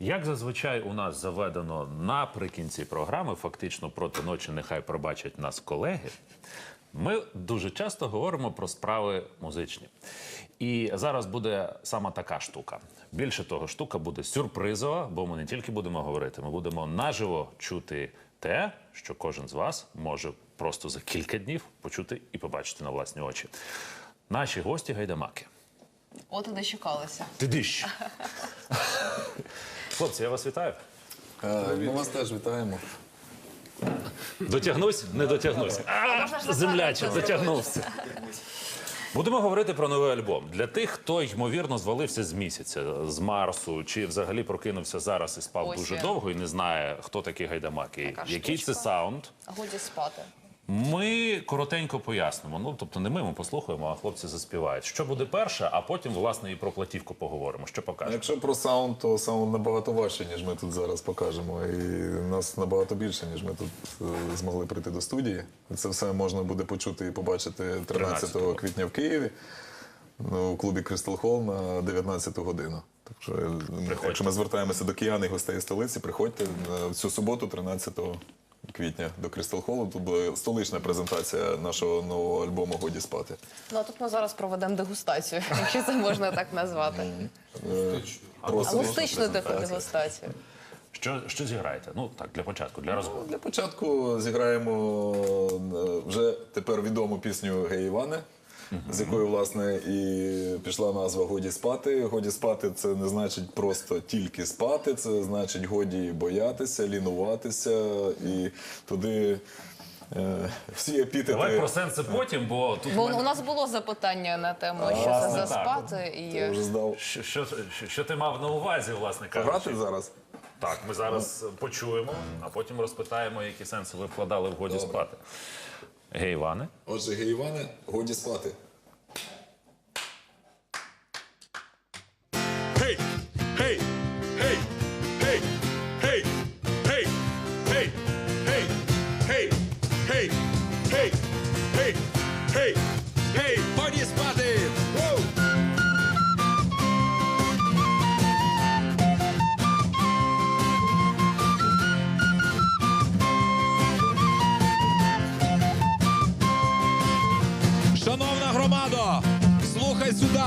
Як зазвичай у нас заведено наприкінці програми, фактично проти ночі, нехай пробачать нас колеги. Ми дуже часто говоримо про справи музичні. І зараз буде саме така штука. Більше того, штука буде сюрпризова, бо ми не тільки будемо говорити, ми будемо наживо чути те, що кожен з вас може просто за кілька днів почути і побачити на власні очі. Наші гості гайдамаки. От і дочекалися. Ти дищ. Хлопці, я вас вітаю. Е, Ми вас теж вітаємо. Дотягнусь, не дотягнусь. А, земляче, дотягнувся. Будемо говорити про новий альбом. Для тих, хто ймовірно звалився з місяця, з Марсу, чи взагалі прокинувся зараз і спав Ось дуже я. довго і не знає, хто такі гайдамаки, який це штучка. саунд. Годі спати. Ми коротенько пояснимо. Ну тобто не ми, ми послухаємо, а хлопці заспівають. Що буде перше, а потім власне і про платівку поговоримо. Що А покаже. Якщо про саунд, то саунд набагато важче, ніж ми тут зараз покажемо. І нас набагато більше, ніж ми тут е, змогли прийти до студії. Це все можна буде почути і побачити 13 13-го. квітня в Києві ну, у клубі Crystal Hall на 19 годину. Так що, е, якщо ми звертаємося до киян і гостей столиці, приходьте е, в цю суботу, 13 квітня, до Crystal Холоду Тут буде столична презентація нашого нового альбому Годі спати. Ну а тут ми зараз проведемо дегустацію, якщо це можна так назвати. Просто таку дегустацію. Що, що зіграєте? Ну так, для початку, для розмови. Для початку зіграємо е, вже тепер відому пісню Гей Іване, з якої власне і пішла назва Годі спати. Годі спати це не значить просто тільки спати, це значить годі боятися, лінуватися і туди е, всі епітети. Давай про сенси потім, бо тут Бо мене- у нас було запитання на тему, що це за спати і Я вже здав. Що, що, що, що ти мав на увазі, власне кажучи? Грати зараз? Так, ми зараз почуємо, а потім розпитаємо, які сенси ви вкладали в годі спати. Гей, Іване. Отже, Гей Іване, годі спати. Шановна громада, слухай сюди.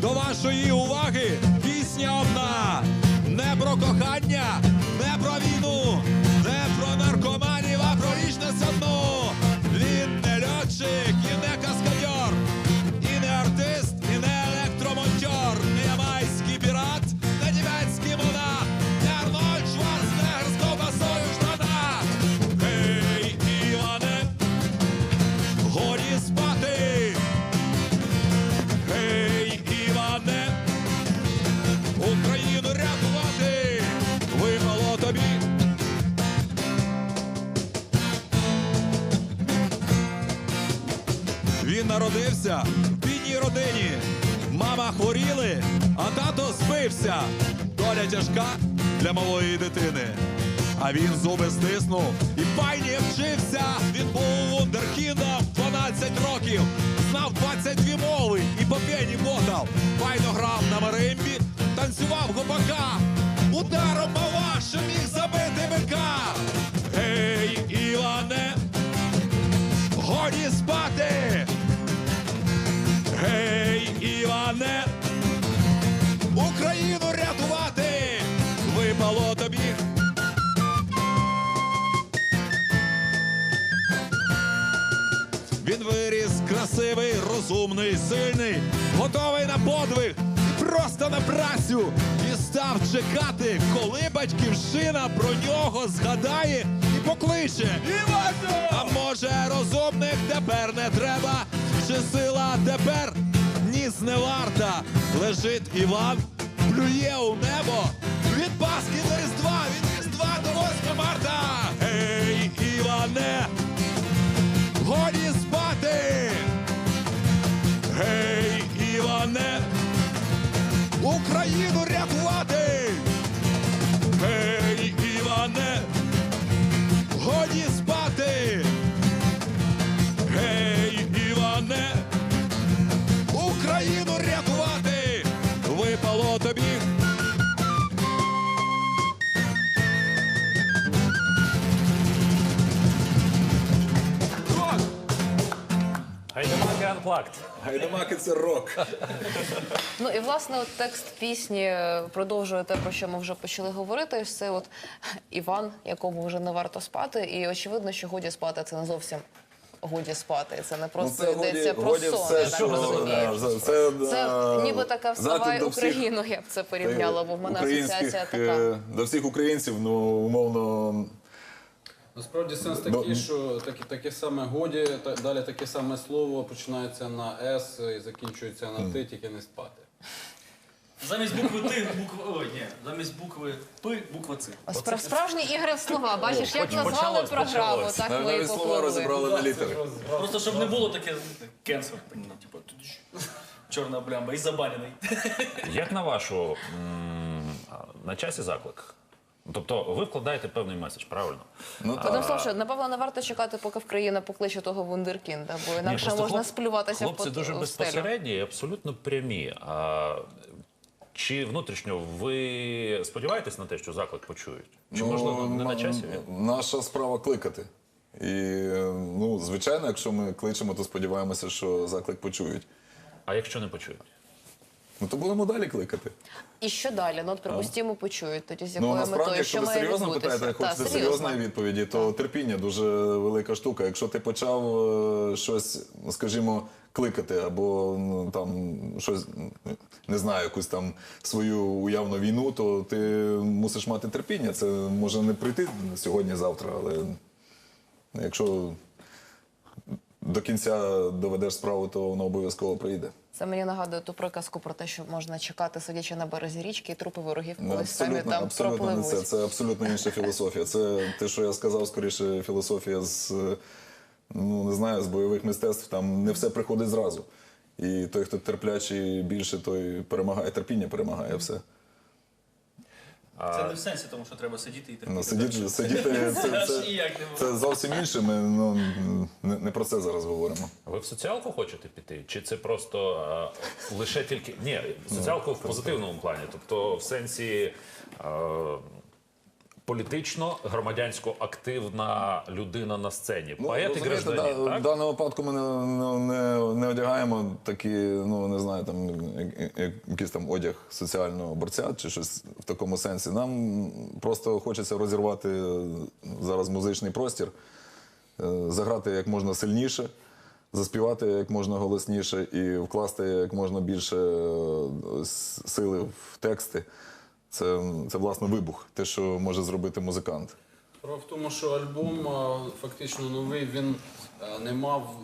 До вашої уваги пісня одна. Не про кохання, не про війну, не про наркоманів, а про річне одну. Він не льотчик Він народився в бідній родині. Мама хворіли, а тато збився. Доля тяжка для малої дитини. А він зуби стиснув і пайні вчився. Він був вундеркіндом 12 років, знав 22 мови і по пені мотав. Файно грав на маримбі, танцював гопака. Ударом що міг забити бика. Гей, Іване, годі спати. Гей, Іване, Україну рятувати випало тобі. Він виріс красивий, розумний, сильний, готовий на подвиг просто на працю. І став чекати, коли батьківщина про нього згадає і покличе. Івано! А може розумних тепер не треба, чи сила тепер ніс не варта. Лежить Іван, плює у небо. Від Пасхи до Різдва, від Різдва до 8 марта. Ей, Іване! годі спати. Гей, Іване, Україну рятувати. Unplugged. Гайдамаки це рок. Ну і власне от текст пісні е, продовжує те, про що ми вже почали говорити. Це от Іван, якому вже не варто спати, і очевидно, що годі спати це не зовсім годі спати. Це не Ну, просто це йдеться годі, про сон. все, я так розумію. це, це, е, ніби така вставай заклик всіх- Україну, я б це порівняла, бо в мене асоціація е, така. До всіх українців, ну, умовно, Насправді сенс такий, що таке, таке саме годі, та, далі таке саме слово починається на С і закінчується на Т, тільки не спати. Замість букви Т, буква Ой, ні, замість букви П, буква Ц. Ось про справжні ігри в слова. Бачиш, як назвали почалось, програму, почалось. так ми і навіть слова розібрали на літери. Просто щоб не було таке кенсер, типу, тудж, чорна блямба і забанений. Як на вашу м, на часі заклик? Тобто ви вкладаєте певний меседж, правильно? Ну, так. Одним словом, що, напевно, не варто чекати, поки в країна покличе того вундеркінда, бо інакше можна хлоп- сплюватися в Хлопці дуже безпосередні і абсолютно прямі. А, чи внутрішньо ви сподіваєтесь на те, що заклик почують? Чи можливо не на часі? Наша справа кликати. І, е, ну, звичайно, якщо ми кличемо, то сподіваємося, що заклик почують. А якщо не почують? Ну, то будемо далі кликати. І що далі? Ну, от припустімо, почують тоді з Ну, якою насправді, метою, якщо ви має серйозно відбутися? питаєте, Та, хочете серйозно. серйозної відповіді, то терпіння дуже велика штука. Якщо ти почав е, щось, скажімо, кликати, або ну, там щось не знаю, якусь там свою уявну війну, то ти мусиш мати терпіння. Це може не прийти сьогодні-завтра, але якщо до кінця доведеш справу, то воно обов'язково прийде. Це мені нагадує ту приказку про те, що можна чекати, сидячи на березі річки, і трупи ворогів Ну, колись самі там абсолютно не це. Це абсолютно інша філософія. Це те, що я сказав, скоріше філософія з ну не знаю, з бойових мистецтв. Там не все приходить зразу. І той, хто терплячий більше, той перемагає. Терпіння перемагає все. Це не в сенсі, тому що треба сидіти і терпіти. Ну, сидіти, сидіти це, це, це зовсім інше. Ми ну, не, не про це зараз говоримо. Ви в соціалку хочете піти? Чи це просто а, лише тільки. Ні, соціалку в позитивному плані, тобто в сенсі. А, Політично громадянсько активна людина на сцені. Поет і гражданин, Ну, да, так? В даному випадку ми не, не, не, одягаємо такі, ну не знаю, там якийсь там одяг соціального борця чи щось в такому сенсі. Нам просто хочеться розірвати зараз музичний простір, е, заграти як можна сильніше, заспівати як можна голосніше і вкласти як можна більше е, сили в тексти. Це, це власне вибух, те, що може зробити музикант. Справа в тому, що альбом фактично новий, він не мав,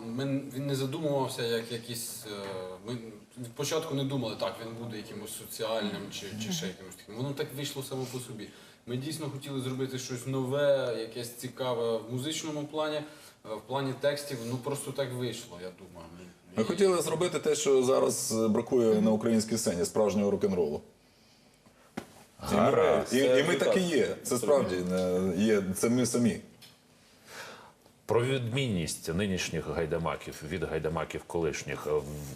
він не задумувався як якийсь. е, Ми від початку не думали, так, він буде якимось соціальним чи, чи ще якимось таким. Воно так вийшло само по собі. Ми дійсно хотіли зробити щось нове, якесь цікаве в музичному плані, в плані текстів. Ну просто так вийшло, я думаю. Ми хотіли зробити те, що зараз е, бракує на українській сцені справжнього рок-н-ролу. І ми, і, і ми так і є. Це справді е, є. Це ми самі. Про відмінність нинішніх гайдамаків від гайдамаків колишніх. Е,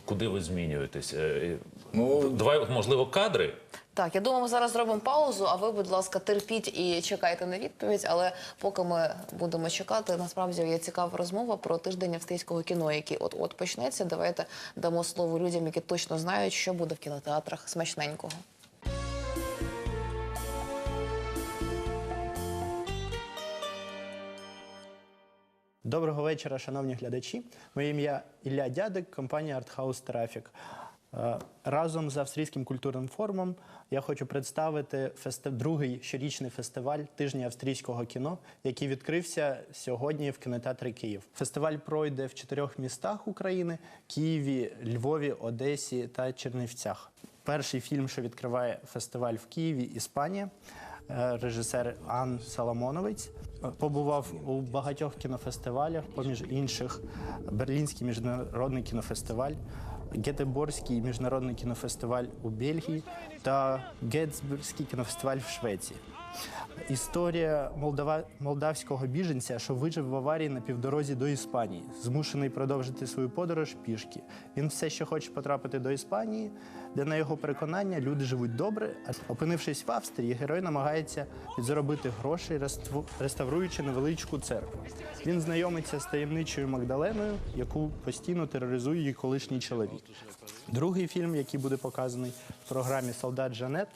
Куди ви змінюєтесь? Е, Ну, Два, можливо, кадри? Так, я думаю, ми зараз зробимо паузу, а ви, будь ласка, терпіть і чекайте на відповідь. Але поки ми будемо чекати, насправді є цікава розмова про тиждень австрійського кіно, який от-от почнеться. Давайте дамо слово людям, які точно знають, що буде в кінотеатрах смачненького. Доброго вечора, шановні глядачі. Моє ім'я Ілля Дядик, компанія Артхаус Трафік. Е, Разом з австрійським культурним форумом я хочу представити фести... другий щорічний фестиваль тижня австрійського кіно, який відкрився сьогодні в кінотеатрі Київ. Фестиваль пройде в чотирьох містах України: Києві, Львові, Одесі та Чернівцях. Перший фільм, що відкриває фестиваль в Києві, Іспанія. Е, Режисер Ан Соломоновець побував у багатьох кінофестивалях, поміж інших Берлінський міжнародний кінофестиваль, Гетеборський міжнародний кінофестиваль у Бельгії та Гетцбурзький кінофестиваль в Швеції. Історія молдава... молдавського біженця, що вижив в аварії на півдорозі до Іспанії, змушений продовжити свою подорож пішки. Він все ще хоче потрапити до Іспанії, де на його переконання люди живуть добре. Опинившись в Австрії, герой намагається підзаробити гроші, реставруючи невеличку церкву. Він знайомиться з таємничою Магдаленою, яку постійно тероризує її колишній чоловік. Другий фільм, який буде показаний в програмі Солдат Жанет,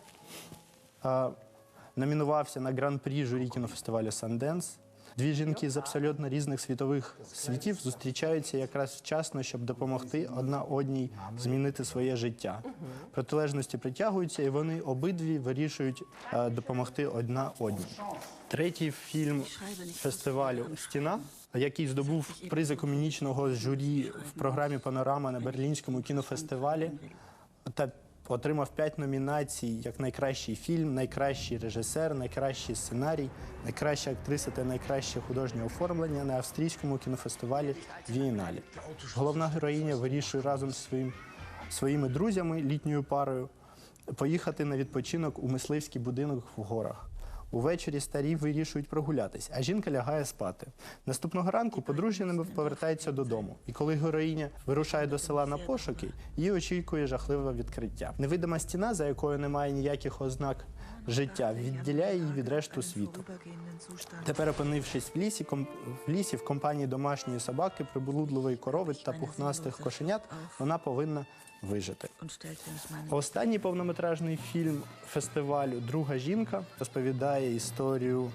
номінувався на гран-прі журі кінофестивалю Санденс. Дві жінки з абсолютно різних світових світів зустрічаються якраз вчасно, щоб допомогти одна одній змінити своє життя. Протилежності притягуються, і вони обидві вирішують е, допомогти одна одній. Третій фільм фестивалю Стіна, який здобув приз екомунічного журі в програмі Панорама на Берлінському кінофестивалі та отримав п'ять номінацій як найкращий фільм, найкращий режисер, найкращий сценарій, найкраща актриса та найкраще художнє оформлення на австрійському кінофестивалі Вієналі. Головна героїня вирішує разом зі своїм, своїми друзями, літньою парою, поїхати на відпочинок у мисливський будинок в горах. Увечері старі вирішують прогулятись, а жінка лягає спати. Наступного ранку подружжя не повертається додому. І коли героїня вирушає до села на пошуки, її очікує жахливе відкриття. Невидима стіна, за якою немає ніяких ознак життя, відділяє її від решту світу. Тепер, опинившись в лісі, ком- в лісі в компанії домашньої собаки, приблудливої корови та пухнастих кошенят, вона повинна вижити. Останній повнометражний фільм фестивалю Друга жінка розповідає історію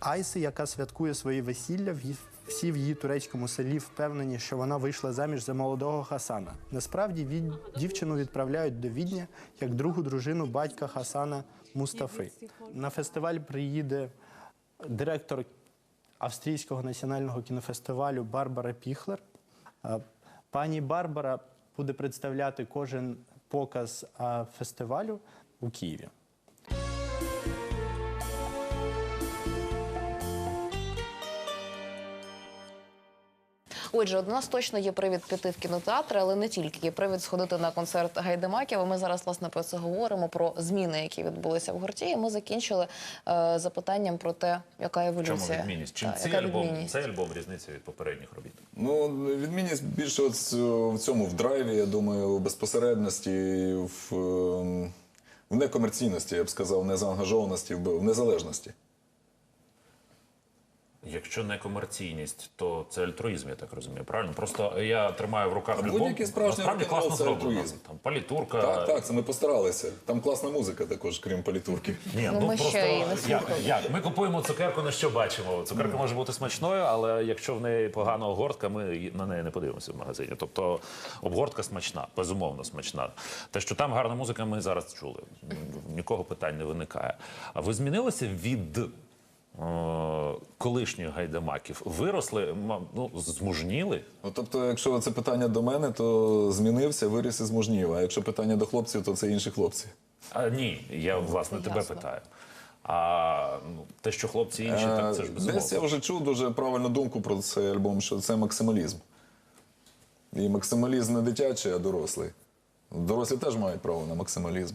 Айси, яка святкує своє весілля. В Всі в її турецькому селі впевнені, що вона вийшла заміж за молодого Хасана. Насправді від... дівчину відправляють до Відня як другу дружину батька Хасана Мустафи. На фестиваль приїде директор австрійського національного кінофестивалю Барбара Піхлер. Пані Барбара буде представляти кожен показ фестивалю у Києві. Отже, у нас точно є привід піти в кінотеатр, але не тільки є привід сходити на концерт Гайдамаків. Ми зараз власне про це говоримо про зміни, які відбулися в гурті. І ми закінчили е, запитанням про те, яка еволюція. чому відмінність? Чим цей альбом, відмінність? цей альбом різниця від попередніх робіт? Ну, відмінність більше в цьому в драйві, я думаю, у безпосередності, в, ем, в некомерційності, я б сказав, в незаангажованості, в в незалежності. Якщо не комерційність, то це альтруїзм, я так розумію. Правильно? Просто я тримаю в руках альбом. будь-який справжній Насправді класно це зроблено. альтруїзм. Там палітурка. Так, так, це ми постаралися. Там класна музика також, крім політурки. Ні, Ну, ми ще її не як, слухали. як? Ми купуємо цукерку, на що бачимо. Цукерка може бути смачною, але якщо в неї погана огортка, ми на неї не подивимося в магазині. Тобто обгортка смачна, безумовно смачна. Те, що там гарна музика, ми зараз чули. Нікого питань не виникає. А ви змінилися від колишніх гайдамаків? Виросли, ну, змужніли? Ну, тобто, якщо це питання до мене, то змінився, виріс і змужнів. А якщо питання до хлопців, то це інші хлопці. А, ні, я власне Це тебе ясно. питаю. А ну, те, що хлопці інші, так це ж Е, безумовно. Десь я вже чув дуже правильну думку про цей альбом, що це максималізм. І максималізм не дитячий, а дорослий. Дорослі теж мають право на максималізм.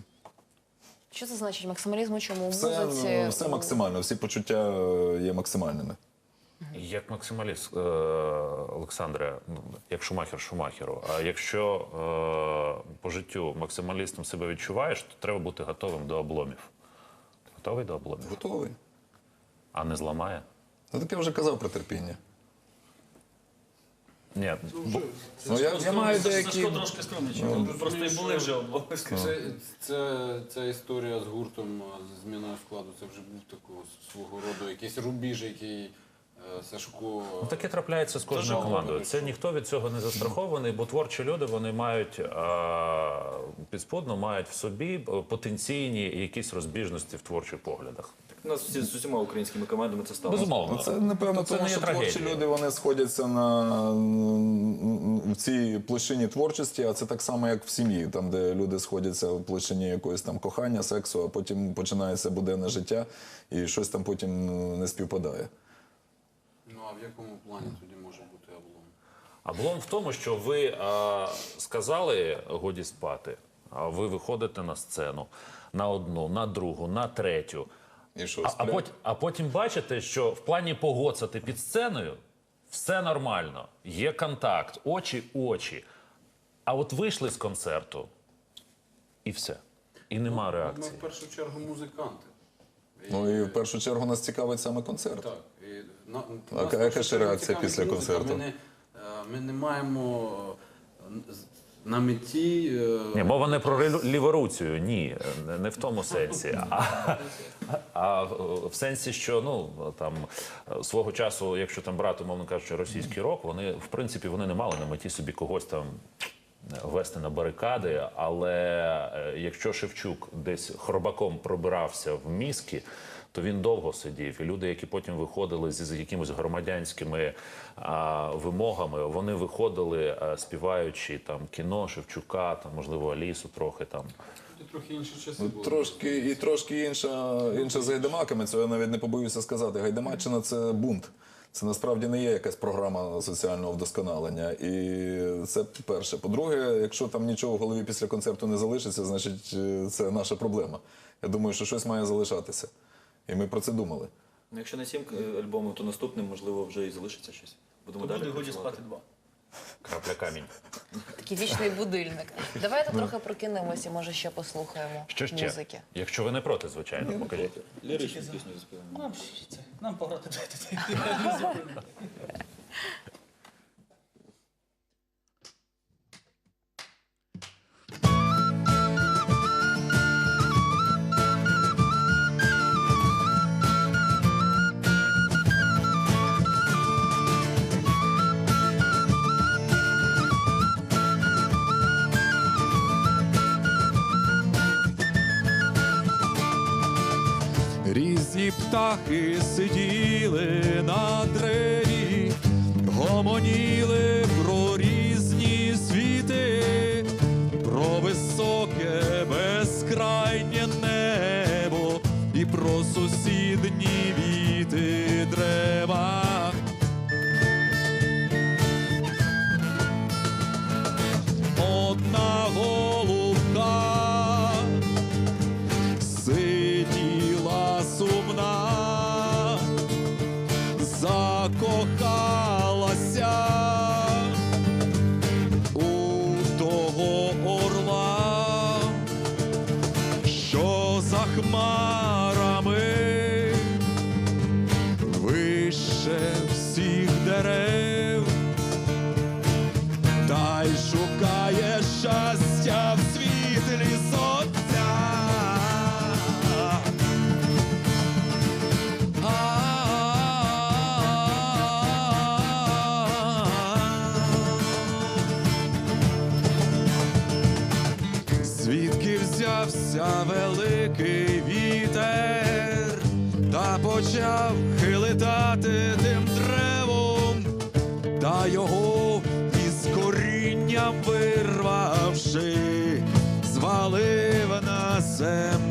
Що це значить максималізм у чому? У Все, музиці? ну, все максимально, всі почуття е, є максимальними. Як максималіст, е, Олександре, ну, як Шумахер Шумахеру. А якщо е, по життю максималістом себе відчуваєш, то треба бути готовим до обломів. Ти готовий до обломів? Готовий. А не зламає? Ну так я вже казав про терпіння. Ні, бо- Ну, я, я маю деякі. Сашко трошки скромничав. Ви просто і були вже облоги. Це, це, ця історія з гуртом з зміною складу, це вже був такого свого роду якийсь рубіж, який е, Сашко. Ну, таке трапляється з кожною командою. Це ніхто від цього не застрахований, бо творчі люди вони мають а, підспудно мають в собі е, потенційні якісь розбіжності в творчих поглядах. У нас всі з усіма українськими командами це сталося. Безумовно. Ну, це напевно, Це тому не є що творчі люди вони сходяться на в цій площині творчості, а це так само, як в сім'ї, там де люди сходяться в площині якогось там кохання, сексу, а потім починається буденне життя, і щось там потім ну, не співпадає. Ну а в якому плані тоді може бути облом? Облом в тому, що ви а, сказали годі спати, а ви виходите на сцену на одну, на другу, на третю. І що, А, а, потім, а потім бачите, що в плані погоцати під сценою все нормально, є контакт, очі очі. А от вийшли з концерту, і все. І нема Ми реакції. в першу чергу музиканти. Ну і в першу чергу нас цікавить саме концерт. Так. І на, А яка ще реакція після концерту? Ми не, е, ми не маємо е, на меті. е, Ні, мова не про ліворуцію, ні, не, в тому сенсі. А, а в сенсі, що ну там свого часу, якщо там брати, умовно кажучи, російський рок, вони в принципі вони не мали на меті собі когось там. Вести на барикади, але е, якщо Шевчук десь хробаком пробирався в мізки, то він довго сидів. І люди, які потім виходили з, з якимись громадянськими а, вимогами, вони виходили а, співаючи там кіно Шевчука, там можливо Алісу трохи там. Трохи інші часи Ну, були. Трошки і трошки інша, інша з гайдамаками. Це я навіть не побоюся сказати. Гайдамаччина це бунт. Це насправді не є якась програма соціального вдосконалення. І це перше. По-друге, якщо там нічого в голові після концерту не залишиться, значить е, це наша проблема. Я думаю, що щось має залишатися. І ми про це думали. Ну, якщо не сім е, альбомів, то наступним, можливо, вже і залишиться щось. Будемо То далі. буде годі спати два. Крапля камінь. Такий вічний будильник. Давайте трохи прокинемося, може ще послухаємо Що ще? музики. Якщо ви не проти, звичайно, покажіть. Ліричну пісню заспіваємо. Нам ще це, нам пограти дайте. птахи сиділи закохалася почав хилитати тим древом, та його із корінням вирвавши, звалив на землю.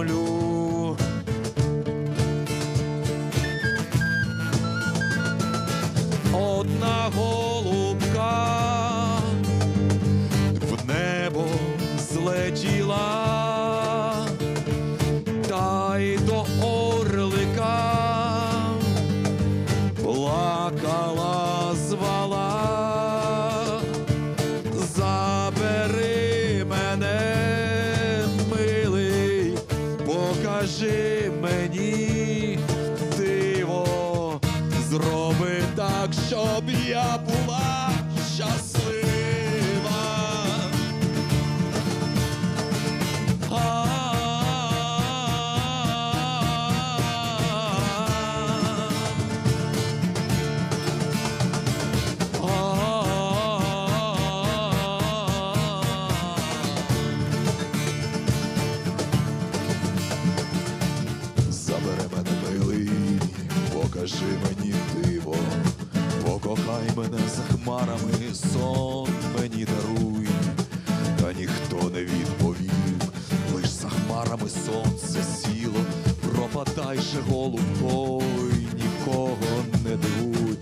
каже голубой, нікого не дивуй,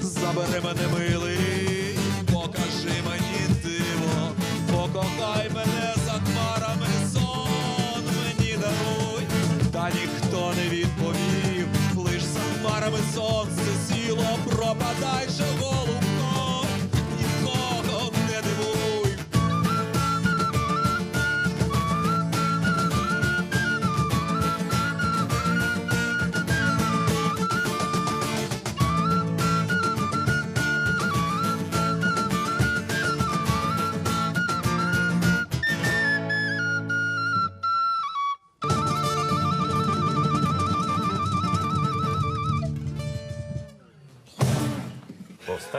забери мене милий, покажи мені диво, покохай мене за хмарами сон мені даруй, та ніхто не відповів, лиш за хмарами сонце сіло.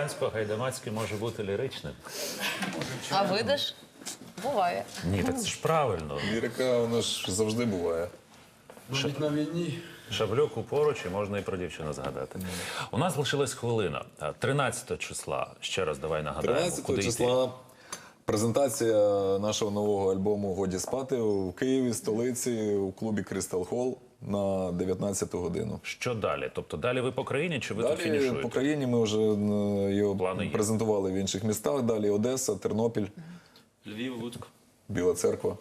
Цигансько-гайдамацький може бути ліричним. А видиш? Буває. Ні, так це ж правильно. Лірика, воно ж завжди буває. Навіть на війні. Шаблюку поруч і можна і про дівчину згадати. У нас лишилась хвилина. 13 числа. Ще раз давай нагадаємо. 13 куди йти. числа презентація нашого нового альбому Годі спати у Києві, столиці, у клубі Crystal Hall на 19 годину. Що далі? Тобто далі ви по країні чи ви тут Далі фінішуєте? по країні ми вже е, його Плани є. презентували в інших містах. Далі Одеса, Тернопіль, Львів, Луцьк. Біла Церква.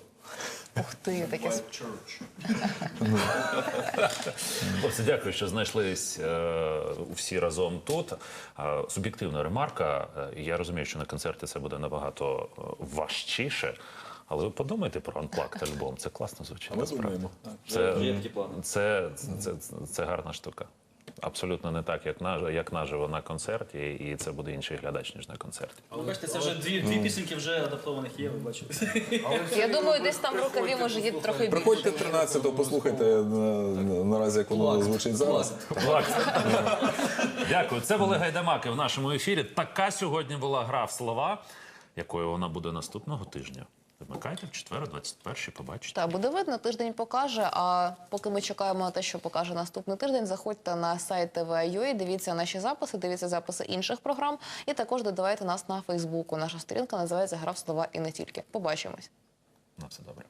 Ух ти, таке Хлопці, дякую, що знайшлись е, всі разом тут. Е, суб'єктивна ремарка. Е, я розумію, що на концерті це буде набагато е, важчіше. Але ви подумайте про Unplugged альбом. Це класно звучить. А ми думаємо. Це, Вже є такі плани. це, це, це, це гарна штука. Абсолютно не так, як, наж, як наживо на концерті, і це буде інший глядач, ніж на концерті. Ви бачите, це вже дві, дві пісеньки вже адаптованих є, ви бачите. Я думаю, десь там в рукаві може є трохи більше. Приходьте 13-го, послухайте е, наразі, як воно звучить зараз. Дякую. Це були гайдамаки в нашому ефірі. Така сьогодні була гра в слова, якою вона буде наступного тижня. Вмикайте в четвер, 21-й, побачите. Та буде видно, тиждень покаже. А поки ми чекаємо на те, що покаже наступний тиждень, заходьте на сайт TV.ua, дивіться наші записи, дивіться записи інших програм, і також додавайте нас на Фейсбуку. Наша сторінка називається Гра в слова і не тільки. Побачимось. На все добре.